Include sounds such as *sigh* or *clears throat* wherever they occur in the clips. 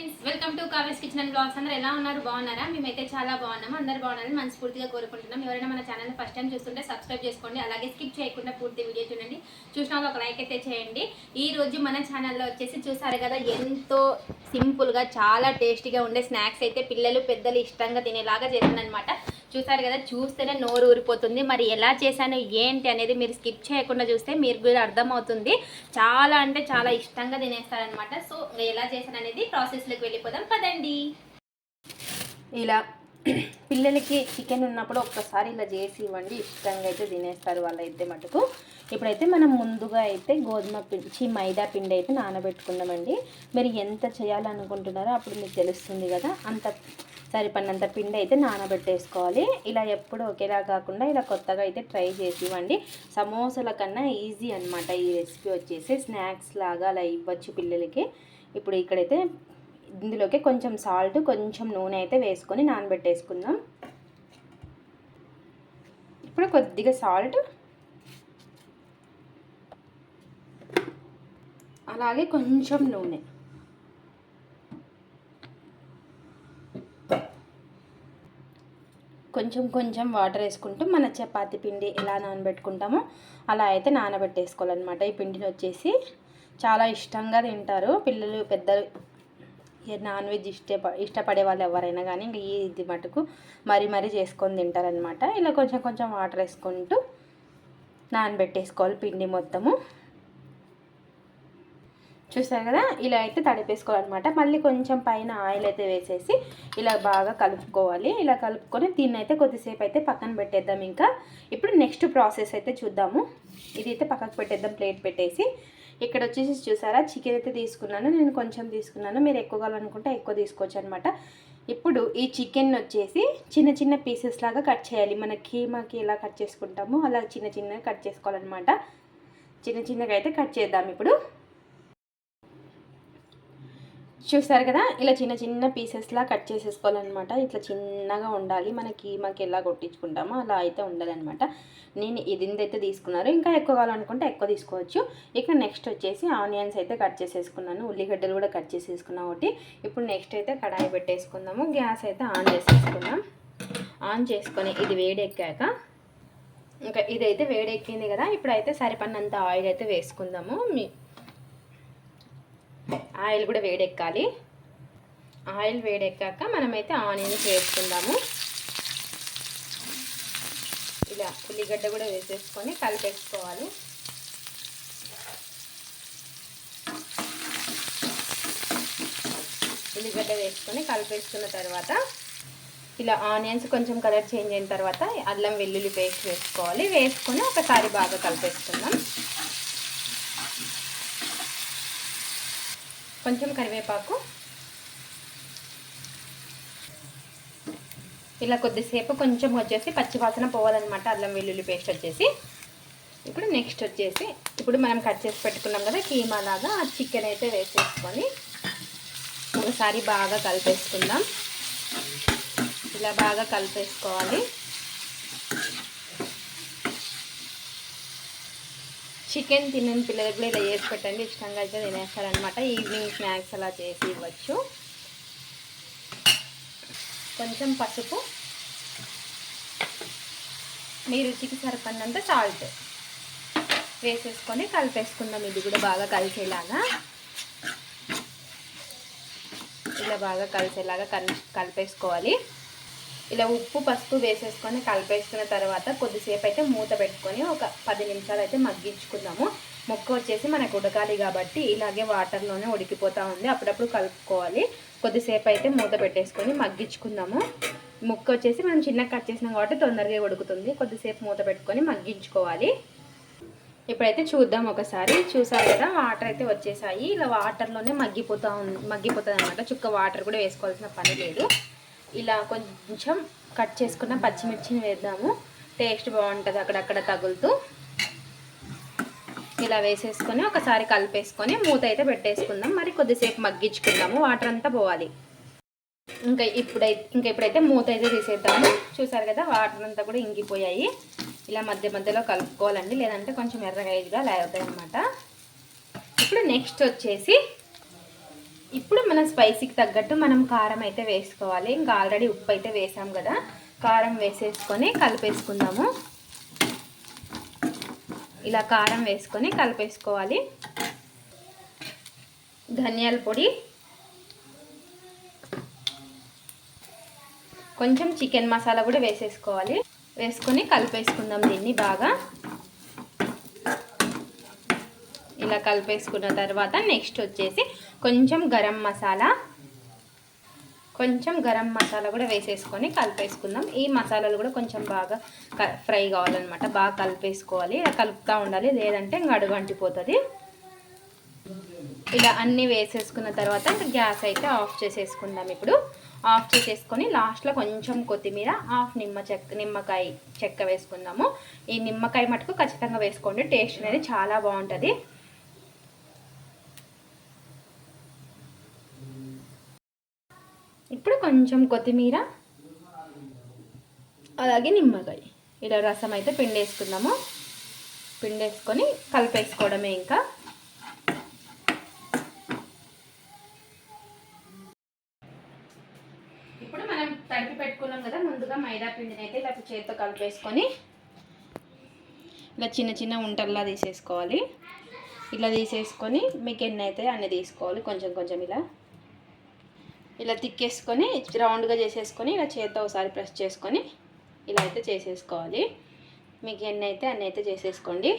Friends welcome to Kavya's kitchen and blogs. అందరూ ఎలా ఉన్నారు? బాగున్నారా? మేమైతే చాలా బాగున్నాము. అందరు బాగున్నారని మనస్ఫూర్తిగా కోరుకుంటున్నాం ఎవరైనా మన ఛానల్ ఫస్ట్ టైం చూస్తుంటే సబ్స్క్రైబ్ చేసుకోండి. అలాగే స్కిప్ చేయకుండా పూర్తి వీడియో చూడండి. చూసిన వాళ్ళు ఒక లైక్ అయితే చేయండి. ఈ రోజు మన ఛానల్లో వచ్చేసి చూసారు కదా ఎంతో సింపుల్గా చాలా టేస్టీగా ఉండే స్నాక్స్ అయితే పిల్లలు పెద్దలు ఇష్టంగా తినేలాగా చేశాను అనమాట చూసారు కదా చూస్తేనే నోరు ఊరిపోతుంది. మరి ఎలా చేశాను ఏంటి అనేది మీరు స్కిప్ చేయకుండా చూస్తే మీరు కూడా అర్థమవుతుంది. చాలా అంటే చాలా ఇష్టంగా తినేస్తారనమాట సో ఎలా చేశాను అనేది ప్రాసెస్లోకి వెళ్ళిపోదాం. పదండి. ఇలా *clears throat* పిల్లలకి చికెన్ ఉన్నప్పుడు ఒక్కసారి ఇలా చేసి ఇవ్వండి. ఇష్టంగా అయితే తినేస్తారు వాళ్ళైతే మటుకు. ఇప్పుడైతే మనం ముందుగా అయితే గోధుమ పిండి మైదా పిండి అయితే నానబెట్టుకుందామండి. మీరు ఎంత చేయాలనుకుంటున్నారో అప్పుడు మీకు తెలుస్తుంది కదా అంత సరిపడినంత పిండి అయితే నానబెట్టేసుకోవాలి. ఇలా ఎప్పుడు ఒకేలా కాకుండా ఇలా కొత్తగా అయితే ట్రై చేసి ఇవ్వండి. సమోసాల కన్నా ఈజీ అనమాట ఈ రెసిపీ వచ్చేసి. స్నాక్స్ లాగా అలా ఇవ్వచ్చు పిల్లలకి. ఇప్పుడు ఇక్కడైతే ఇందులోకి కొంచెం సాల్ట్ కొంచెం నూనె అయితే వేసుకొని నానబెట్టేసుకుందాం. ఇప్పుడు కొద్దిగా సాల్ట్. అలాగే కొంచెం నూనె. కొంచెం కొంచెం వాటర్ వేసుకుంటూ మన చపాతి పిండి ఎలా నానబెట్టుకుంటామో అలా అయితే నానబెట్టేసుకోవాలన్నమాట. ఈ పిండిని వచ్చేసి చాలా ఇష్టంగా తింటారు. పిల్లలు పెద్దలు నాన్ వెజ్ ఇష్ట ఇష్టపడే వాళ్ళు ఎవరైనా కానీ ఇంకా ఈ ఇది మటుకు మరీ మరీ చేసుకొని తింటారనమాట ఇలా కొంచెం కొంచెం వాటర్ వేసుకుంటూ నానబెట్టేసుకోవాలి పిండి మొత్తము. చూసారు కదా? ఇలా అయితే తడిపేసుకోవాలన్నమాట. మళ్ళీ కొంచెం పైన ఆయిల్ అయితే వేసేసి ఇలా బాగా కలుపుకోవాలి. ఇలా కలుపుకొని దీన్ని అయితే కొద్దిసేపు అయితే పక్కన పెట్టేద్దాం ఇంకా. ఇప్పుడు నెక్స్ట్ ప్రాసెస్ అయితే చూద్దాము. ఇది అయితే పక్కకు పెట్టేద్దాం ప్లేట్ పెట్టేసి. ఇక్కడ వచ్చేసి చూసారా? చికెన్ అయితే తీసుకున్నాను. నేను కొంచెం తీసుకున్నాను. మీరు ఎక్కువ కావాలనుకుంటే ఎక్కువ తీసుకోవచ్చు అనమాట ఇప్పుడు ఈ చికెన్ వచ్చేసి చిన్న చిన్న పీసెస్ లాగా కట్ చేయాలి. మన కీమాకి ఎలా కట్ చేసుకుంటామో అలా చిన్న చిన్నగా కట్ చేసుకోవాలన్నమాట. చిన్న చిన్నగా అయితే కట్ చేద్దాం ఇప్పుడు. చూసారు కదా? ఇలా చిన్న చిన్న పీసెస్లా కట్ చేసేసుకోవాలన్నమాట. ఇట్లా చిన్నగా ఉండాలి. మనకి మాకు ఎలా కొట్టించుకుంటామో అలా అయితే ఉండాలన్నమాట. నేను ఇది అయితే తీసుకున్నారు. ఇంకా ఎక్కువ కావాలనుకుంటే ఎక్కువ తీసుకోవచ్చు. ఇక్కడ నెక్స్ట్ వచ్చేసి ఆనియన్స్ అయితే కట్ చేసేసుకున్నాను. ఉల్లిగడ్డలు కూడా కట్ చేసేసుకున్నాం ఒకటి. ఇప్పుడు నెక్స్ట్ అయితే కడాయి పెట్టేసుకుందాము. గ్యాస్ అయితే ఆన్ చేసేసుకుందాం. ఆన్ చేసుకొని ఇది వేడెక్కాక ఇంకా ఇదైతే వేడెక్కింది కదా? ఇప్పుడైతే సరిపడినంత ఆయిల్ అయితే వేసుకుందాము. మీ ఆయిల్ కూడా వేడెక్కాలి. ఆయిల్ వేడెక్కాక మనమైతే ఆనియన్స్ వేసుకుందాము. ఇలా ఉల్లిగడ్డ కూడా వేసేసుకొని కలిపేసుకోవాలి. ఉల్లిగడ్డ వేసుకొని కలిపేసుకున్న తర్వాత ఇలా ఆనియన్స్ కొంచెం కలర్ చేంజ్ అయిన తర్వాత అల్లం వెల్లుల్లి పేస్ట్ వేసుకోవాలి. వేసుకొని ఒకసారి బాగా కలిపేసుకుందాం. కొంచెం కరివేపాకు. ఇలా కొద్దిసేపు కొంచెం వచ్చేసి పచ్చివాసన పోవాలన్నమాట. అల్లం వెల్లుల్లి పేస్ట్ వచ్చేసి. ఇప్పుడు నెక్స్ట్ వచ్చేసి ఇప్పుడు మనం కట్ చేసి పెట్టుకున్నాం కదా కీమా లాగా ఆ చికెన్ అయితే వేసేసుకొని ఒకసారి బాగా కలిపేసుకుందాం. ఇలా బాగా కలిపేసుకోవాలి. చికెన్ తినని పిల్లలకు కూడా ఇలా చేసి పెట్టండి. ఇష్టంగా అయితే తినేస్తారనమాట ఈవినింగ్ స్నాక్స్ అలా చేసి ఇవ్వచ్చు. కొంచెం పసుపు మీ రుచికి సరిపడినంత సాల్ట్ వేసేసుకొని కలిపేసుకుందాం. ఇది కూడా బాగా కలిసేలాగా. ఇలా బాగా కలిసేలాగా కలిపేసుకోవాలి. ఇలా ఉప్పు పసుపు వేసేసుకొని కలిపేసుకున్న తర్వాత కొద్దిసేపు అయితే మూత పెట్టుకొని ఒక పది నిమిషాలు అయితే మగ్గించుకుందాము. ముక్క వచ్చేసి మనకు ఉడకాలి కాబట్టి ఇలాగే వాటర్లోనే ఉడికిపోతూ ఉంది. అప్పుడప్పుడు కలుపుకోవాలి. కొద్దిసేపు అయితే మూత పెట్టేసుకొని మగ్గించుకుందాము. ముక్క వచ్చేసి మనం చిన్న కట్ చేసినాం కాబట్టి తొందరగా ఉడుకుతుంది. కొద్దిసేపు మూత పెట్టుకొని మగ్గించుకోవాలి. ఇప్పుడైతే చూద్దాం ఒకసారి. చూసారు కదా వాటర్ అయితే వచ్చేసాయి. ఇలా వాటర్లోనే మగ్గిపోతూ మగ్గిపోతుంది అనమాట చుక్క వాటర్ కూడా వేసుకోవాల్సిన పని లేదు. ఇలా కొంచెం కట్ చేసుకున్న పచ్చిమిర్చిని వేద్దాము. టేస్ట్ బాగుంటుంది అక్కడక్కడ తగులుతూ. ఇలా వేసేసుకొని ఒకసారి కలిపేసుకొని మూత అయితే పెట్టేసుకుందాం. మరి కొద్దిసేపు మగ్గించుకుందాము. వాటర్ అంతా పోవాలి. ఇంకా ఇప్పుడైతే ఇంకా ఇప్పుడైతే మూత అయితే తీసేద్దాము. చూసారు కదా వాటర్ అంతా కూడా ఇంగిపోయాయి ఇలా మధ్య మధ్యలో కలుపుకోవాలండి. లేదంటే కొంచెం ఎర్రగా ఇదిగా లేవుతాయి అనమాట ఇప్పుడు నెక్స్ట్ వచ్చేసి ఇప్పుడు మనం స్పైసీకి తగ్గట్టు మనం కారం అయితే వేసుకోవాలి. ఇంకా ఆల్రెడీ ఉప్పు అయితే వేసాం కదా. కారం వేసేసుకొని కలిపేసుకుందాము. ఇలా కారం వేసుకొని కలిపేసుకోవాలి. ధనియాల పొడి. కొంచెం చికెన్ మసాలా కూడా వేసేసుకోవాలి. వేసుకొని కలిపేసుకుందాం దీన్ని బాగా. ఇలా కలిపేసుకున్న తర్వాత నెక్స్ట్ వచ్చేసి కొంచెం గరం మసాలా. కొంచెం గరం మసాలా కూడా వేసేసుకొని కలిపేసుకుందాం. ఈ మసాలాలు కూడా కొంచెం బాగా ఫ్రై కావాలన్నమాట. బాగా కలిపేసుకోవాలి. ఇలా కలుపుతూ ఉండాలి. లేదంటే ఇంకా అడుగు అంటిపోతుంది. ఇలా అన్నీ వేసేసుకున్న తర్వాత గ్యాస్ అయితే ఆఫ్ చేసేసుకుందాం ఇప్పుడు. ఆఫ్ చేసేసుకొని లాస్ట్లో కొంచెం కొత్తిమీర హాఫ్ నిమ్మ చెక్క నిమ్మకాయ చెక్క వేసుకుందాము. ఈ నిమ్మకాయ మటుకు ఖచ్చితంగా వేసుకోండి. టేస్ట్ అనేది చాలా బాగుంటుంది ఇప్పుడు కొంచెం కొత్తిమీర అలాగే నిమ్మకాయ. ఇలా రసం అయితే పిండేసుకుందాము. పిండేసుకొని కలిపేసుకోవడమే ఇంకా. ఇప్పుడు మనం తడిపి పెట్టుకున్నాం కదా ముందుగా మైదా పిండిని అయితే ఇలా చేతితో కలిపేసుకొని ఇలా చిన్న చిన్న ఉంటల్లా తీసేసుకోవాలి. ఇలా తీసేసుకొని మీకు ఎన్ని అయితే అన్ని తీసుకోవాలి కొంచెం కొంచెం ఇలా. ఇలా తిక్కేసుకొని రౌండ్గా చేసేసుకొని ఇలా చేత్తో ఒకసారి ప్రెస్ చేసుకొని ఇలా అయితే చేసేసుకోవాలి. మీకు ఎన్ని అయితే అన్ని అయితే చేసేసుకోండి.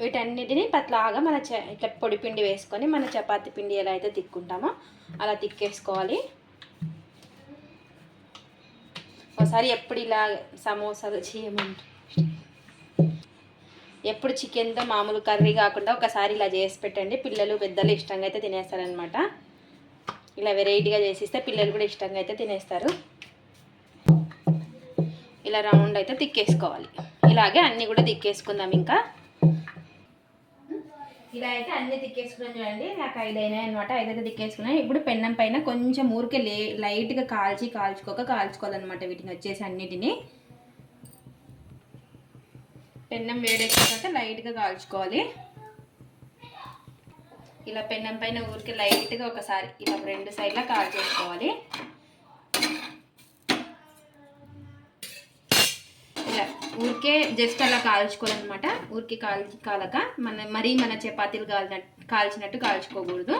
వీటన్నిటిని పట్లాగా మన చ ఇట్లా పొడి పిండి వేసుకొని మన చపాతి పిండి ఎలా అయితే తిక్కుంటామో అలా తిక్కేసుకోవాలి. ఒకసారి ఎప్పుడు ఇలా సమోసాలు చేయమంటు ఎప్పుడు చికెన్తో మామూలు కర్రీ కాకుండా ఒకసారి ఇలా చేసి పెట్టండి. పిల్లలు పెద్దలు ఇష్టంగా అయితే తినేస్తారనమాట ఇలా వెరైటీగా చేసిస్తే పిల్లలు కూడా ఇష్టంగా అయితే తినేస్తారు. ఇలా రౌండ్ అయితే తిక్కేసుకోవాలి. ఇలాగే అన్నీ కూడా తిక్కేసుకుందాం ఇంకా. ఇలా అయితే అన్ని తిక్కేసుకున్నాం చూడండి. నాకు ఐదు అయినాయి అనమాట ఐదైతే తిక్కేసుకున్నాయి ఇప్పుడు పెన్నం పైన కొంచెం ఊరికే లే లైట్గా కాల్చి కాల్చుకోక కాల్చుకోవాలన్నమాట వీటిని వచ్చేసి అన్నిటిని. పెన్నం వేడెక్కాక లైట్గా కాల్చుకోవాలి. ఇలా పెన్నం పైన ఊరికి లైట్గా ఒకసారి ఇలా రెండు సైడ్లా కాల్ చేసుకోవాలి. ఇలా ఊరికే జస్ట్ అలా కాల్చుకోవాలన్నమాట. ఊరికి కాల్చి కాలక మన మరీ మన చపాతీలు కాల్చిన కాల్చినట్టు కాల్చుకోకూడదు.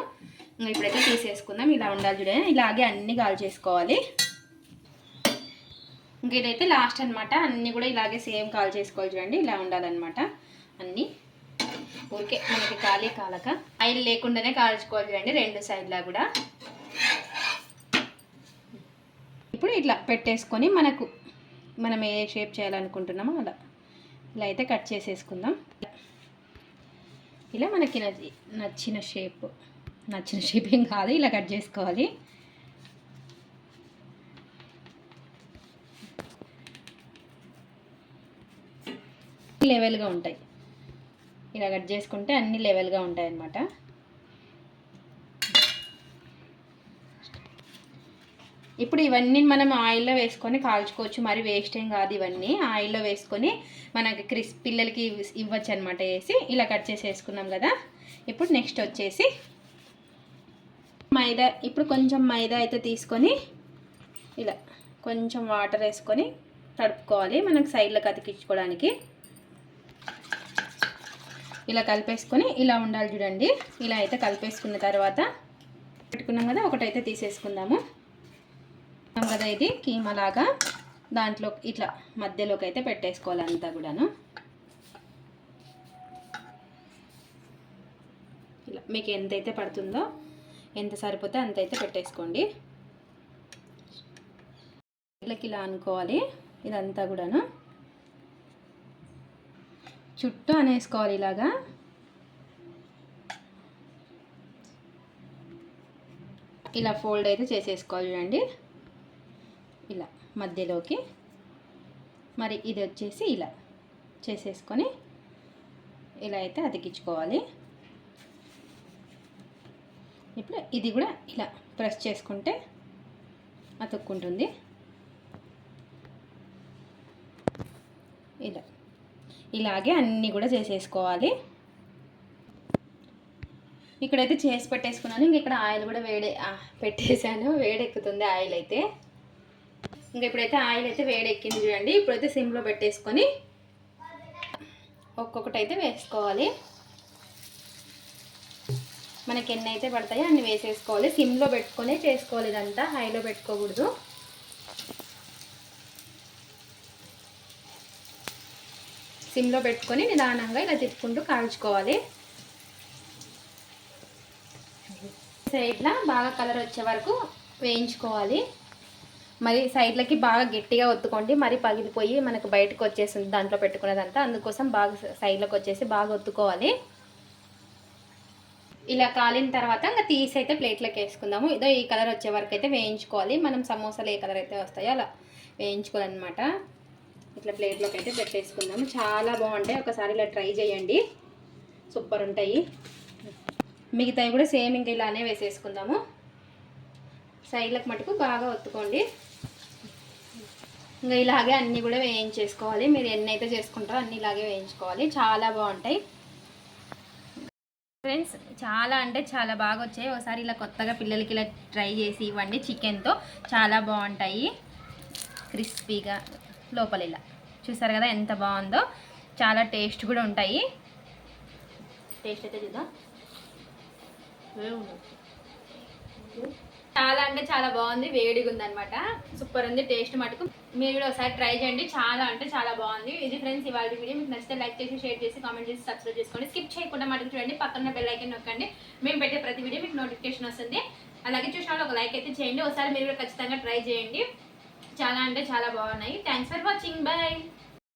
ఇప్పుడైతే తీసేసుకుందాం. ఇలా ఉండాలి చూడండి ఇలాగే అన్నీ కాల్చేసుకోవాలి. ఇంక ఇదైతే లాస్ట్ అనమాట అన్నీ కూడా ఇలాగే సేమ్ కాల్ చేసుకోవాలి చూడండి. ఇలా ఉండాలన్నమాట. అన్నీ. ఊరికే మనకి ఖాళీ కాలక. ఆయిల్ లేకుండానే కాల్చుకోవాలి చూడండి రెండు సైడ్లా కూడా. ఇప్పుడు ఇట్లా పెట్టేసుకొని మనకు మనం ఏ షేప్ చేయాలనుకుంటున్నామో అలా. ఇలా అయితే కట్ చేసేసుకుందాం. ఇలా మనకి నచ్చిన షేప్ నచ్చిన షేప్ ఏం కాదు ఇలా కట్ చేసుకోవాలి. లెవెల్గా ఉంటాయి. ఇలా కట్ చేసుకుంటే అన్ని లెవెల్గా ఉంటాయన్నమాట. ఇప్పుడు ఇవన్నీ మనం ఆయిల్లో వేసుకొని కాల్చుకోవచ్చు. మరి వేస్ట్ ఏం కాదు ఇవన్నీ. ఆయిల్లో వేసుకొని మనకి క్రిస్ పిల్లలకి ఇవ్వచ్చు అనమాట వేసి ఇలా కట్ చేసి వేసుకున్నాం కదా. ఇప్పుడు నెక్స్ట్ వచ్చేసి మైదా ఇప్పుడు కొంచెం మైదా అయితే తీసుకొని ఇలా కొంచెం వాటర్ వేసుకొని తడుపుకోవాలి. మనకు సైడ్లోకి అతికించుకోవడానికి ఇలా కలిపేసుకొని ఇలా ఉండాలి చూడండి. ఇలా అయితే కలిపేసుకున్న తర్వాత పెట్టుకున్నాం కదా ఒకటైతే తీసేసుకుందాము. కదా ఇది కీమలాగా దాంట్లో ఇట్లా మధ్యలోకి అయితే పెట్టేసుకోవాలి అంతా కూడాను. ఇలా మీకు ఎంతైతే పడుతుందో ఎంత సరిపోతే అంత అయితే పెట్టేసుకోండి. ఇట్లకి ఇలా అనుకోవాలి ఇదంతా కూడాను. చుట్టూ అనేసుకోవాలి ఇలాగా. ఇలా ఫోల్డ్ అయితే చేసేసుకోవాలి చూడండి. ఇలా మధ్యలోకి. మరి ఇది వచ్చేసి ఇలా చేసేసుకొని ఇలా అయితే అతికించుకోవాలి. ఇప్పుడు ఇది కూడా ఇలా ప్రెస్ చేసుకుంటే అతుక్కుంటుంది ఇలా ఇలాగే అన్నీ కూడా చేసేసుకోవాలి. ఇక్కడైతే చేసి పెట్టేసుకున్నాను. ఇంక ఇక్కడ ఆయిల్ కూడా వేడే పెట్టేశాను. వేడెక్కుతుంది ఆయిల్ అయితే. ఇంకా ఇప్పుడైతే ఆయిల్ అయితే వేడెక్కింది చూడండి. ఇప్పుడైతే సిమ్లో పెట్టేసుకొని ఒక్కొక్కటి అయితే వేసుకోవాలి. మనకి ఎన్ని అయితే పడతాయో అన్ని వేసేసుకోవాలి. సిమ్లో పెట్టుకొని చేసుకోవాలి ఇదంతా. హైలో పెట్టుకోకూడదు. సిమ్లో పెట్టుకొని నిదానంగా ఇలా తిప్పుకుంటూ కాల్చుకోవాలి. సైడ్లో బాగా కలర్ వచ్చే వరకు వేయించుకోవాలి. మరి సైడ్లకి బాగా గట్టిగా ఒత్తుకోండి. మరి పగిలిపోయి మనకు బయటకు వచ్చేసింది దాంట్లో పెట్టుకున్నదంతా. అందుకోసం బాగా సైడ్లోకి వచ్చేసి బాగా ఒత్తుకోవాలి. ఇలా కాలిన తర్వాత ఇంకా తీసి అయితే ప్లేట్లోకి వేసుకుందాము. ఇదో ఈ కలర్ వచ్చే వరకు అయితే వేయించుకోవాలి. మనం సమోసాలు ఏ కలర్ అయితే వస్తాయో అలా వేయించుకోవాలన్నమాట. ఇట్లా ప్లేట్లోకి అయితే పెట్టేసుకుందాము. చాలా బాగుంటాయి. ఒకసారి ఇలా ట్రై చేయండి. సూపర్ ఉంటాయి. మిగతావి కూడా సేమ్ ఇంకా ఇలానే వేసేసుకుందాము. సైడ్లకు మటుకు బాగా ఒత్తుకోండి. ఇంకా ఇలాగే అన్నీ కూడా వేయించేసుకోవాలి. మీరు ఎన్ని అయితే చేసుకుంటారో అన్ని ఇలాగే వేయించుకోవాలి. చాలా బాగుంటాయి. ఫ్రెండ్స్ చాలా అంటే చాలా బాగా వచ్చాయి. ఒకసారి ఇలా కొత్తగా పిల్లలకి ఇలా ట్రై చేసి ఇవ్వండి. చికెన్తో చాలా బాగుంటాయి. క్రిస్పీగా లోపల ఇలా చూసారు కదా ఎంత బాగుందో? చాలా టేస్ట్ కూడా ఉంటాయి. టేస్ట్ అయితే చూద్దాం. చాలా అంటే చాలా బాగుంది వేడిగా ఉంది అనమాట సూపర్ ఉంది టేస్ట్ మటుకు. మీరు కూడా ఒకసారి ట్రై చేయండి. చాలా అంటే చాలా బాగుంది. ఇది ఫ్రెండ్స్ ఇవాళ వీడియో మీకు నచ్చితే లైక్ చేసి షేర్ చేసి కామెంట్ చేసి సబ్స్క్రైబ్ చేసుకోండి. స్కిప్ చేయకుండా మటుకు చూడండి. పక్కన బెల్ ఐకన్ నొక్కండి. మేము పెట్టే ప్రతి వీడియో మీకు నోటిఫికేషన్ వస్తుంది. అలాగే చూసిన ఒక లైక్ అయితే చేయండి. ఒకసారి మీరు కూడా ఖచ్చితంగా ట్రై చేయండి. చాలా అంటే చాలా బాగున్నాయి. Thanks for watching bye